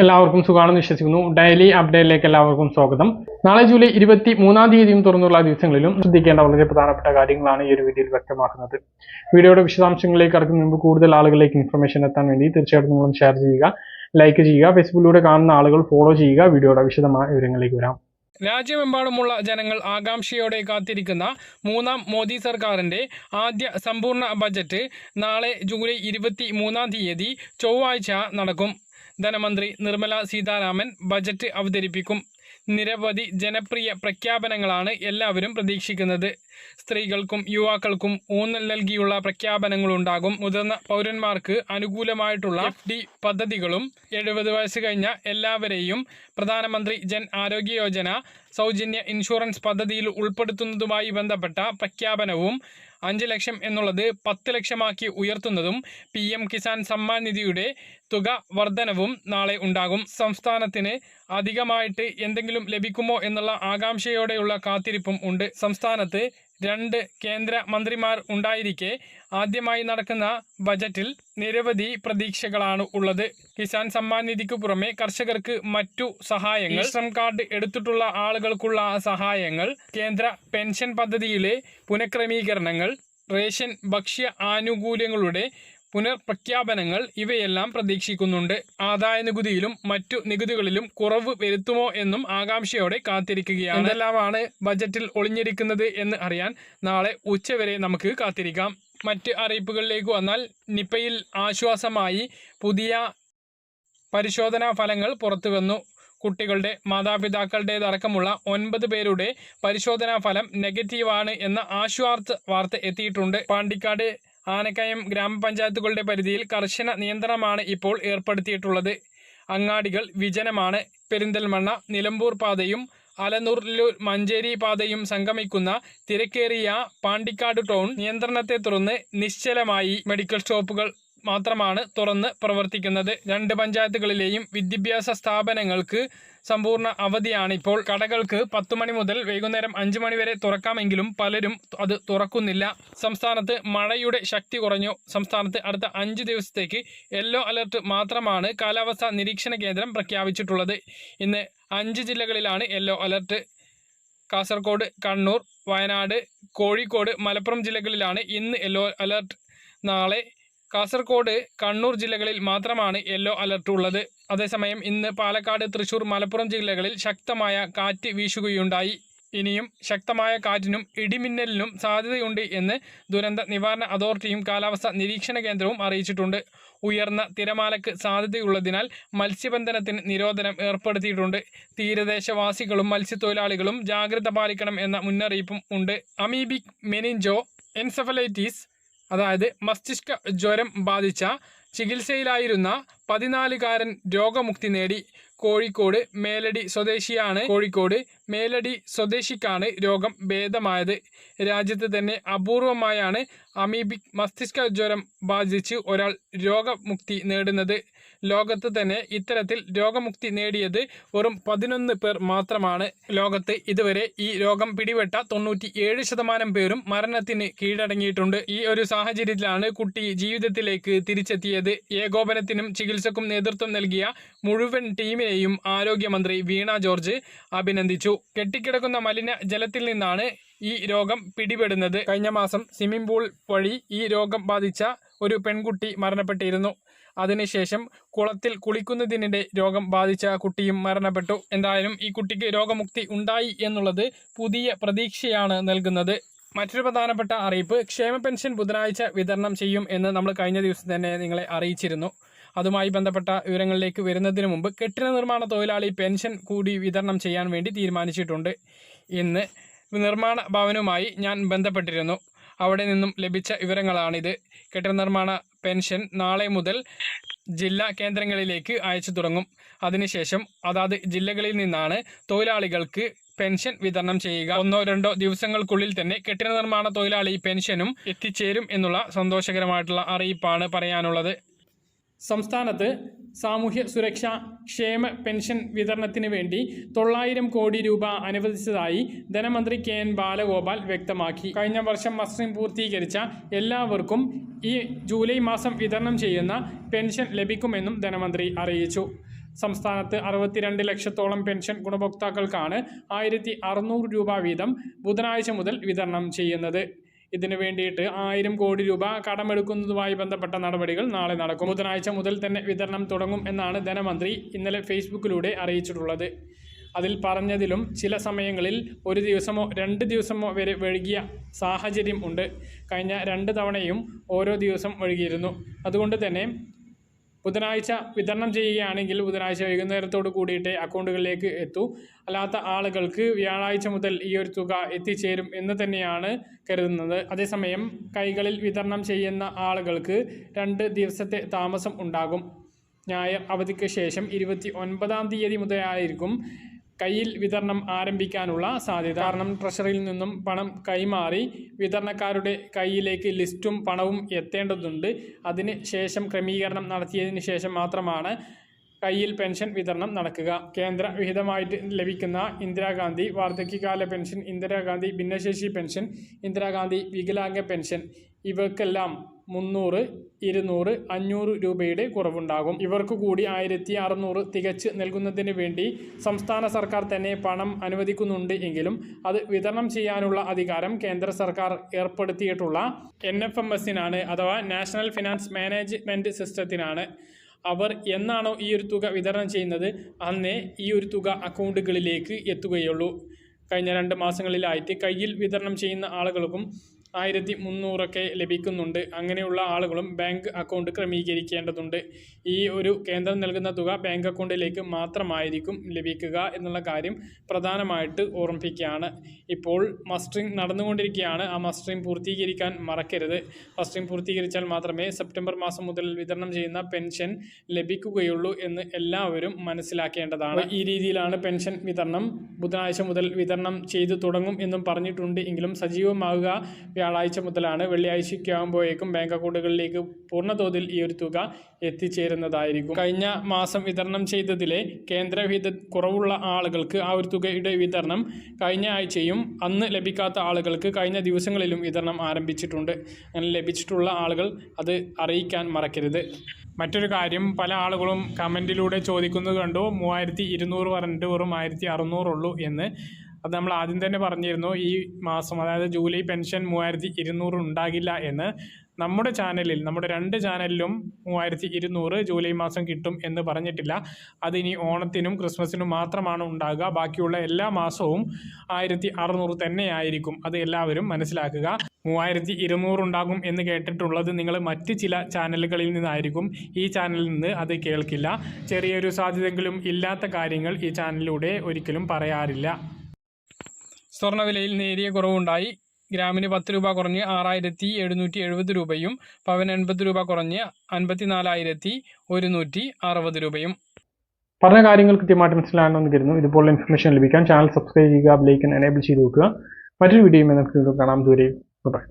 എല്ലാവർക്കും സുഖമാണെന്ന് വിശ്വസിക്കുന്നു. ഡെയിലി അപ്ഡേറ്റിലേക്ക് എല്ലാവർക്കും സ്വാഗതം. നാളെ ജൂലൈ ഇരുപത്തി മൂന്നാം തീയതിയും തുറന്നുള്ള ദിവസങ്ങളിലും ശ്രദ്ധിക്കേണ്ട വളരെ പ്രധാനപ്പെട്ട കാര്യങ്ങളാണ് ഈ ഒരു വീഡിയോയിൽ വ്യക്തമാക്കുന്നത്. വീഡിയോയുടെ വിശദാംശങ്ങളിലേക്ക് കടക്കുന്ന മുമ്പ് കൂടുതൽ ആളുകളിലേക്ക് ഇൻഫർമേഷൻ എത്താൻ വേണ്ടി തീർച്ചയായിട്ടും നിങ്ങളും ഷെയർ ചെയ്യുക ലൈക്ക് ചെയ്യുക ഫേസ്ബുക്കിലൂടെ കാണുന്ന ആളുകൾ ഫോളോ ചെയ്യുക. വീഡിയോയുടെ വിശദമായ വിവരങ്ങളിലേക്ക് വരാം. രാജ്യമെമ്പാടുമുള്ള ജനങ്ങൾ ആകാംക്ഷയോടെ കാത്തിരിക്കുന്ന മൂന്നാം മോദി സർക്കാരിന്റെ ആദ്യ സമ്പൂർണ ബജറ്റ് നാളെ ജൂലൈ ഇരുപത്തി മൂന്നാം തീയതി ചൊവ്വാഴ്ച നടക്കും. ധനമന്ത്രി നിർമ്മല സീതാരാമൻ ബജറ്റ് അവതരിപ്പിക്കും. നിരവധി ജനപ്രിയ പ്രഖ്യാപനങ്ങളാണ് എല്ലാവരും പ്രതീക്ഷിക്കുന്നത്. സ്ത്രീകൾക്കും യുവാക്കൾക്കും ഊന്നൽ നൽകിയുള്ള പ്രഖ്യാപനങ്ങളുണ്ടാകും. മുതിർന്ന പൗരന്മാർക്ക് അനുകൂലമായിട്ടുള്ള എഫ് ഡി പദ്ധതികളും എഴുപത് വയസ്സ് കഴിഞ്ഞ എല്ലാവരെയും പ്രധാനമന്ത്രി ജൻ ആരോഗ്യ യോജന സൗജന്യ ഇൻഷുറൻസ് പദ്ധതിയിൽ ഉൾപ്പെടുത്തുന്നതുമായി ബന്ധപ്പെട്ട പ്രഖ്യാപനവും അഞ്ച് ലക്ഷം എന്നുള്ളത് പത്ത് ലക്ഷമാക്കി ഉയർത്തുന്നതും പി എം കിസാൻ സമ്മാൻ നിധിയുടെ തുക വർധനവും നാളെ ഉണ്ടാകും. സംസ്ഥാനത്തിന് അധികമായിട്ട് എന്തെങ്കിലും ലഭിക്കുമോ എന്നുള്ള ആകാംക്ഷയോടെയുള്ള കാത്തിരിപ്പും ഉണ്ട്. സംസ്ഥാനത്ത് രണ്ട് കേന്ദ്ര മന്ത്രിമാർ ഉണ്ടായിരിക്കെ ആദ്യമായി നടക്കുന്ന ബജറ്റിൽ നിരവധി പ്രതീക്ഷകളാണ് ഉള്ളത്. കിസാൻ സമ്മാൻ നിധിക്ക് പുറമെ കർഷകർക്ക് മറ്റു സഹായങ്ങൾ ശ്രം കാർഡ് എടുത്തിട്ടുള്ള ആളുകൾക്കുള്ള സഹായങ്ങൾ കേന്ദ്ര പെൻഷൻ പദ്ധതിയിലെ പുനഃക്രമീകരണങ്ങൾ റേഷൻ ഭക്ഷ്യ ആനുകൂല്യങ്ങളുടെ പുനർപ്രഖ്യാപനങ്ങൾ ഇവയെല്ലാം പ്രതീക്ഷിക്കുന്നുണ്ട്. ആദായ നികുതിയിലും മറ്റു നികുതികളിലും കുറവ് വരുത്തുമോ എന്നും ആകാംക്ഷയോടെ കാത്തിരിക്കുകയാണ്. എന്തെല്ലാമാണ് ബജറ്റിൽ ഒളിഞ്ഞിരിക്കുന്നത് എന്ന് അറിയാൻ നാളെ ഉച്ചവരെ നമുക്ക് കാത്തിരിക്കാം. മറ്റ് അറിയിപ്പുകളിലേക്ക് വന്നാൽ നിപ്പയിൽ ആശ്വാസമായി പുതിയ പരിശോധനാ ഫലങ്ങൾ പുറത്തു വന്നു കുട്ടികളുടെ മാതാപിതാക്കളുടേതടക്കമുള്ള ഒൻപത് പേരുടെ പരിശോധനാ ഫലം നെഗറ്റീവാണ് എന്ന ആശ്വാസ വാർത്ത എത്തിയിട്ടുണ്ട്. പാണ്ടിക്കാട് ആനക്കയം ഗ്രാമപഞ്ചായത്തുകളുടെ പരിധിയിൽ കർശന നിയന്ത്രണമാണ് ഇപ്പോൾ ഏർപ്പെടുത്തിയിട്ടുള്ളത്. അങ്ങാടികൾ വിജനമാണ്. പെരിന്തൽമണ്ണ നിലമ്പൂർ പാതയും അലനൂർലൂർ മഞ്ചേരി പാതയും സംഗമിക്കുന്ന തിരക്കേറിയ പാണ്ടിക്കാട് ടൗൺ നിയന്ത്രണത്തെ തുടർന്ന് നിശ്ചലമായി മെഡിക്കൽ സ്റ്റോപ്പുകൾ മാത്രമാണ് തുറന്ന് പ്രവർത്തിക്കുന്നത്. രണ്ട് പഞ്ചായത്തുകളിലെയും വിദ്യാഭ്യാസ സ്ഥാപനങ്ങൾക്ക് സമ്പൂർണ അവധിയാണ് ഇപ്പോൾ. കടകൾക്ക് പത്ത് മണി മുതൽ വൈകുന്നേരം അഞ്ച് മണി വരെ തുറക്കാമെങ്കിലും പലരും അത് തുറക്കുന്നില്ല. സംസ്ഥാനത്ത് മഴയുടെ ശക്തി കുറഞ്ഞു. സംസ്ഥാനത്ത് അടുത്ത അഞ്ച് ദിവസത്തേക്ക് യെല്ലോ അലർട്ട് മാത്രമാണ് കാലാവസ്ഥാ നിരീക്ഷണ കേന്ദ്രം പ്രഖ്യാപിച്ചിട്ടുള്ളത്. ഇന്ന് അഞ്ച് ജില്ലകളിലാണ് യെല്ലോ അലർട്ട്. കാസർഗോഡ് കണ്ണൂർ വയനാട് കോഴിക്കോട് മലപ്പുറം ജില്ലകളിലാണ് ഇന്ന് യെല്ലോ അലർട്ട്. നാളെ കാസർഗോഡ് കണ്ണൂർ ജില്ലകളിൽ മാത്രമാണ് യെല്ലോ അലർട്ട് ഉള്ളത്. അതേസമയം ഇന്ന് പാലക്കാട് തൃശൂർ മലപ്പുറം ജില്ലകളിൽ ശക്തമായ കാറ്റ് വീശുകയുണ്ടായി. ഇനിയും ശക്തമായ കാറ്റിനും ഇടിമിന്നലിനും സാധ്യതയുണ്ട് എന്ന് ദുരന്ത നിവാരണ അതോറിറ്റിയും കാലാവസ്ഥാ നിരീക്ഷണ കേന്ദ്രവും അറിയിച്ചിട്ടുണ്ട്. ഉയർന്ന തിരമാലയ്ക്ക് സാധ്യതയുള്ളതിനാൽ മത്സ്യബന്ധനത്തിന് നിരോധനം ഏർപ്പെടുത്തിയിട്ടുണ്ട്. തീരദേശവാസികളും മത്സ്യത്തൊഴിലാളികളും ജാഗ്രത പാലിക്കണം എന്ന മുന്നറിയിപ്പും ഉണ്ട്. അമീബിക് മെനിഞ്ചോ എൻസെഫലൈറ്റീസ് അതായത് മസ്തിഷ്ക ജ്വരം ബാധിച്ച ചികിത്സയിലായിരുന്ന പതിനാലുകാരൻ രോഗമുക്തി നേടി. കോഴിക്കോട് മേലടി സ്വദേശിയാണ് കോഴിക്കോട് മേലടി സ്വദേശിക്കാണ് രോഗം ഭേദമായത്. രാജ്യത്ത് തന്നെ അപൂർവമായാണ് അമീബിക് മസ്തിഷ്ക ജ്വരം ബാധിച്ച് ഒരാൾ രോഗമുക്തി നേടുന്നത്. ലോകത്ത് തന്നെ ഇത്തരത്തിൽ രോഗമുക്തി നേടിയത് വെറും പതിനൊന്ന് പേർ മാത്രമാണ്. ലോകത്ത് ഇതുവരെ ഈ രോഗം പിടിപെട്ട തൊണ്ണൂറ്റി ഏഴ് ശതമാനം പേരും മരണത്തിന് കീഴടങ്ങിയിട്ടുണ്ട്. ഈ ഒരു സാഹചര്യത്തിലാണ് കുട്ടി ജീവിതത്തിലേക്ക് തിരിച്ചെത്തിയത്. ഏകോപനത്തിനും ചികിത്സക്കും നേതൃത്വം നൽകിയ മുഴുവൻ ടീമിനെയും ആരോഗ്യമന്ത്രി വീണ ജോർജ് അഭിനന്ദിച്ചു. കെട്ടിക്കിടക്കുന്ന മലിന ജലത്തിൽ നിന്നാണ് ഈ രോഗം പിടിപെടുന്നത്. കഴിഞ്ഞ മാസം സ്വിമ്മിംഗ് പൂൾ വഴി ഈ രോഗം ബാധിച്ച ഒരു പെൺകുട്ടി മരണപ്പെട്ടിരുന്നു. അതിനുശേഷം കുളത്തിൽ കുളിക്കുന്നതിനിടെ രോഗം ബാധിച്ച കുട്ടിയും മരണപ്പെട്ടു. എന്തായാലും ഈ കുട്ടിക്ക് രോഗമുക്തി ഉണ്ടായി എന്നുള്ളത് പുതിയ പ്രതീക്ഷയാണ് നൽകുന്നത്. മറ്റൊരു പ്രധാനപ്പെട്ട അറിയിപ്പ് ക്ഷേമ പെൻഷൻ ബുധനാഴ്ച വിതരണം ചെയ്യും എന്ന് നമ്മൾ കഴിഞ്ഞ ദിവസം തന്നെ നിങ്ങളെ അറിയിച്ചിരുന്നു. അതുമായി ബന്ധപ്പെട്ട വിവരങ്ങളിലേക്ക് വരുന്നതിന് മുമ്പ് കെട്ടിട നിർമ്മാണ തൊഴിലാളി പെൻഷൻ കൂടി വിതരണം ചെയ്യാൻ വേണ്ടി തീരുമാനിച്ചിട്ടുണ്ട്. ഇന്ന് നിർമ്മാണ ഭവനുമായി ഞാൻ ബന്ധപ്പെട്ടിരുന്നു. അവിടെ നിന്നും ലഭിച്ച വിവരങ്ങളാണിത്. കെട്ടിട നിർമ്മാണ പെൻഷൻ നാളെ മുതൽ ജില്ലാ കേന്ദ്രങ്ങളിലേക്ക് അയച്ചു തുടങ്ങും. അതിനുശേഷം അതാത് ജില്ലകളിൽ നിന്നാണ് തൊഴിലാളികൾക്ക് പെൻഷൻ വിതരണം ചെയ്യുക. ഒന്നോ രണ്ടോ ദിവസങ്ങൾക്കുള്ളിൽ തന്നെ കെട്ടിട നിർമ്മാണ തൊഴിലാളി പെൻഷനും എത്തിച്ചേരും എന്നുള്ള സന്തോഷകരമായിട്ടുള്ള അറിയിപ്പാണ് പറയാനുള്ളത്. സംസ്ഥാനത്ത് സാമൂഹ്യ സുരക്ഷാ ക്ഷേമ പെൻഷൻ വിതരണത്തിന് വേണ്ടി തൊള്ളായിരം കോടി രൂപ അനുവദിച്ചതായി ധനമന്ത്രി കെ എൻ ബാലഗോപാൽ വ്യക്തമാക്കി. കഴിഞ്ഞ വർഷം മസ്ലിം പൂർത്തീകരിച്ച എല്ലാവർക്കും ഈ ജൂലൈ മാസം വിതരണം ചെയ്യുന്ന പെൻഷൻ ലഭിക്കുമെന്നും ധനമന്ത്രി അറിയിച്ചു. സംസ്ഥാനത്ത് അറുപത്തിരണ്ട് ലക്ഷത്തോളം പെൻഷൻ ഗുണഭോക്താക്കൾക്കാണ് ആയിരത്തി രൂപ വീതം ബുധനാഴ്ച മുതൽ വിതരണം ചെയ്യുന്നത്. ഇതിനു വേണ്ടിയിട്ട് ആയിരം കോടി രൂപ കടമെടുക്കുന്നതുമായി ബന്ധപ്പെട്ട നടപടികൾ നാളെ നടക്കും. ബുധനാഴ്ച മുതൽ തന്നെ വിതരണം തുടങ്ങും എന്നാണ് ധനമന്ത്രി ഇന്നലെ ഫേസ്ബുക്കിലൂടെ അറിയിച്ചിട്ടുള്ളത്. അതിൽ പറഞ്ഞതിലും ചില സമയങ്ങളിൽ ഒരു ദിവസമോ രണ്ട് ദിവസമോ വരെ വൈകിയ സാഹചര്യം ഉണ്ട്. കഴിഞ്ഞ രണ്ട് തവണയും ഓരോ ദിവസം വൈകിയിരുന്നു. അതുകൊണ്ട് തന്നെ ബുധനാഴ്ച വിതരണം ചെയ്യുകയാണെങ്കിൽ ബുധനാഴ്ച വൈകുന്നേരത്തോട് കൂടിയിട്ട് അക്കൗണ്ടുകളിലേക്ക് എത്തൂ. അല്ലാത്ത ആളുകൾക്ക് വ്യാഴാഴ്ച മുതൽ ഈ ഒരു തുക എത്തിച്ചേരും എന്ന് തന്നെയാണ് കരുതുന്നത്. അതേസമയം കൈകളിൽ വിതരണം ചെയ്യുന്ന ആളുകൾക്ക് രണ്ട് ദിവസത്തെ താമസം ഉണ്ടാകും. ഞായർ അവധിക്ക് ശേഷം ഇരുപത്തി ഒൻപതാം തീയതി മുതലായിരിക്കും കയ്യിൽ വിതരണം ആരംഭിക്കാനുള്ള സാധ്യത. കാരണം ട്രഷറിയിൽ നിന്നും പണം കൈമാറി വിതരണക്കാരുടെ കയ്യിലേക്ക് ലിസ്റ്റും പണവും എത്തേണ്ടതുണ്ട്. അതിന് ശേഷം ക്രമീകരണം നടത്തിയതിന് ശേഷം മാത്രമാണ് കയ്യിൽ പെൻഷൻ വിതരണം നടക്കുക. കേന്ദ്ര വിഹിതമായിട്ട് ലഭിക്കുന്ന ഇന്ദിരാഗാന്ധി വാർദ്ധക്യകാല പെൻഷൻ ഇന്ദിരാഗാന്ധി ഭിന്നശേഷി പെൻഷൻ ഇന്ദിരാഗാന്ധി വികലാംഗ പെൻഷൻ ഇവക്കെല്ലാം മുന്നൂറ് ഇരുന്നൂറ് അഞ്ഞൂറ് രൂപയുടെ കുറവുണ്ടാകും. ഇവർക്ക് കൂടി ആയിരത്തി അറുന്നൂറ് തികച്ച് നൽകുന്നതിന് വേണ്ടി സംസ്ഥാന സർക്കാർ തന്നെ പണം അനുവദിക്കുന്നുണ്ട് എങ്കിലും അത് വിതരണം ചെയ്യാനുള്ള അധികാരം കേന്ദ്ര സർക്കാർ ഏർപ്പെടുത്തിയിട്ടുള്ള എൻ എഫ് എം എസിനാണ് അഥവാ നാഷണൽ ഫിനാൻസ് മാനേജ്മെന്റ് സിസ്റ്റത്തിനാണ്. അവർ എന്നാണോ ഈ ഒരു തുക വിതരണം ചെയ്യുന്നത് അന്നേ ഈ ഒരു തുക അക്കൗണ്ടുകളിലേക്ക് എത്തുകയുള്ളൂ. കഴിഞ്ഞ രണ്ട് മാസങ്ങളിലായിട്ട് കയ്യിൽ വിതരണം ചെയ്യുന്ന ആളുകൾക്കും ആയിരത്തി മുന്നൂറൊക്കെ ലഭിക്കുന്നുണ്ട്. അങ്ങനെയുള്ള ആളുകളും ബാങ്ക് അക്കൗണ്ട് ക്രമീകരിക്കേണ്ടതുണ്ട്. ഈ ഒരു കേന്ദ്രം നൽകുന്ന തുക ബാങ്ക് അക്കൗണ്ടിലേക്ക് മാത്രമായിരിക്കും ലഭിക്കുക എന്നുള്ള കാര്യം പ്രധാനമായിട്ട് ഓർമ്മിപ്പിക്കുകയാണ്. ഇപ്പോൾ മസ്റ്ററിംഗ് നടന്നുകൊണ്ടിരിക്കുകയാണ്. ആ മസ്റ്ററിംഗ് പൂർത്തീകരിക്കാൻ മറക്കരുത്. മസ്റ്ററിംഗ് പൂർത്തീകരിച്ചാൽ മാത്രമേ സെപ്റ്റംബർ മാസം മുതൽ വിതരണം ചെയ്യുന്ന പെൻഷൻ ലഭിക്കുകയുള്ളൂ എന്ന് എല്ലാവരും മനസ്സിലാക്കേണ്ടതാണ്. ഈ രീതിയിലാണ് പെൻഷൻ വിതരണം. ബുധനാഴ്ച മുതൽ വിതരണം ചെയ്തു തുടങ്ങും എന്നും പറഞ്ഞിട്ടുണ്ട്. എങ്കിലും സജീവമാവുക വ്യാഴാഴ്ച മുതലാണ് വെള്ളിയാഴ്ചയ്ക്കാകുമ്പോഴേക്കും ബാങ്ക് അക്കൗണ്ടുകളിലേക്ക് പൂർണതോതിൽ ഈ ഒരു തുക എത്തിച്ചേരുന്നതായിരിക്കും. കഴിഞ്ഞ മാസം വിതരണം ചെയ്തതിലെ കേന്ദ്ര കുറവുള്ള ആളുകൾക്ക് ആ ഒരു തുകയുടെ വിതരണം കഴിഞ്ഞ ആഴ്ചയും അന്ന് ലഭിക്കാത്ത ആളുകൾക്ക് കഴിഞ്ഞ ദിവസങ്ങളിലും വിതരണം ആരംഭിച്ചിട്ടുണ്ട്. അങ്ങനെ ലഭിച്ചിട്ടുള്ള ആളുകൾ അത് അറിയിക്കാൻ മറക്കരുത്. മറ്റൊരു കാര്യം പല ആളുകളും കമന്റിലൂടെ ചോദിക്കുന്നത് കണ്ടു മൂവായിരത്തി ഇരുന്നൂറ് പറഞ്ഞിട്ട് വെറും ആയിരത്തി അറുന്നൂറുള്ളൂ എന്ന്. അത് നമ്മൾ ആദ്യം തന്നെ പറഞ്ഞിരുന്നു ഈ മാസം അതായത് ജൂലൈ പെൻഷൻ മൂവായിരത്തി ഇരുന്നൂറ് ഉണ്ടാകില്ല എന്ന്. നമ്മുടെ ചാനലിൽ നമ്മുടെ രണ്ട് ചാനലിലും മൂവായിരത്തി ഇരുന്നൂറ് ജൂലൈ മാസം കിട്ടും എന്ന് പറഞ്ഞിട്ടില്ല. അതിനി ഓണത്തിനും ക്രിസ്മസിനും മാത്രമാണ് ഉണ്ടാകുക. ബാക്കിയുള്ള എല്ലാ മാസവും ആയിരത്തി അറുന്നൂറ് തന്നെയായിരിക്കും. അത് എല്ലാവരും മനസ്സിലാക്കുക. മൂവായിരത്തി ഇരുന്നൂറ് ഉണ്ടാകും എന്ന് കേട്ടിട്ടുള്ളത് നിങ്ങൾ മറ്റ് ചില ചാനലുകളിൽ നിന്നായിരിക്കും. ഈ ചാനലിൽ നിന്ന് അത് കേൾക്കില്ല. ചെറിയൊരു സാധ്യതയെങ്കിലും ഇല്ലാത്ത കാര്യങ്ങൾ ഈ ചാനലിലൂടെ ഒരിക്കലും പറയാറില്ല. സ്വർണവിലയിൽ നേരിയ കുറവുണ്ടായി. ഗ്രാമിന് പത്ത് രൂപ കുറഞ്ഞ് ആറായിരത്തി എഴുന്നൂറ്റി എഴുപത് രൂപയും പവൻ എൺപത് രൂപ കുറഞ്ഞ് അൻപത്തിനാലായിരത്തി ഒരുന്നൂറ്റി അറുപത് രൂപയും. പറഞ്ഞ കാര്യങ്ങൾ കൃത്യമായിട്ട് മനസ്സിലാകണമെന്ന് കരുതുന്നു. ഇതുപോലുള്ള ഇൻഫർമേഷൻ ലഭിക്കാൻ ചാനൽ സബ്സ്ക്രൈബ് ചെയ്യുക ബെലൈക്കൻ എനേബിൾ ചെയ്ത് വെക്കുക. മറ്റൊരു വീഡിയോയും നമുക്ക് കാണാം. ദൂരെ ബൈ